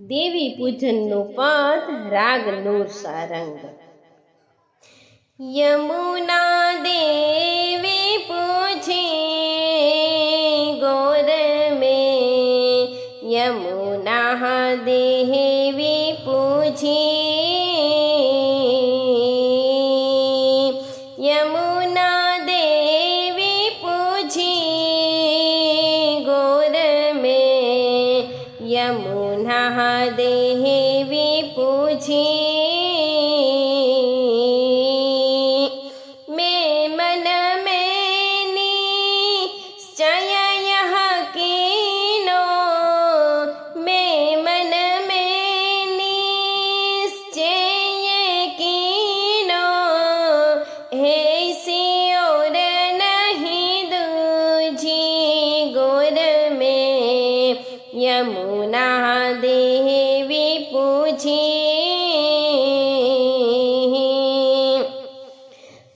देवी पूजन नो पात राग नो सारंग। यमुना देवी पूछे, गोर में यमुना देवी पूछे। यमुना देवी पूछे, गोर में यमुना देवी पूछी। यमुना देवी पूछी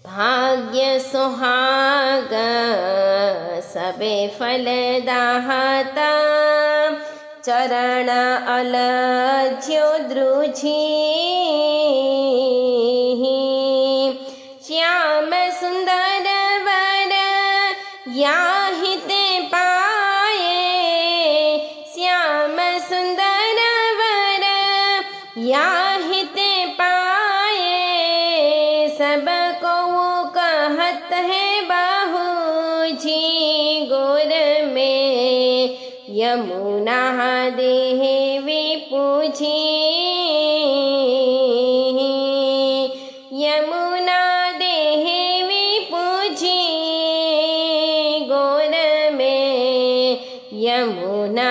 भाग्य सुहाग सबे फलदाहता चरण अलज्यो द्रुझी याहिते पाए, सबको कहत है, बाहूजी गोर में, यमुना देवी पूछी यमुना देवी पूछी गोर में, यमुना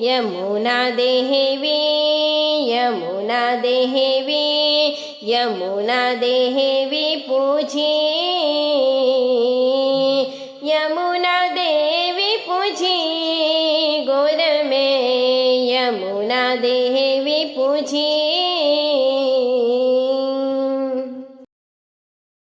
में यमुना देवी यमुना देवी यमुना देवी पूछी यमुना देवी पूछी गोर में यमुना देवी पूछी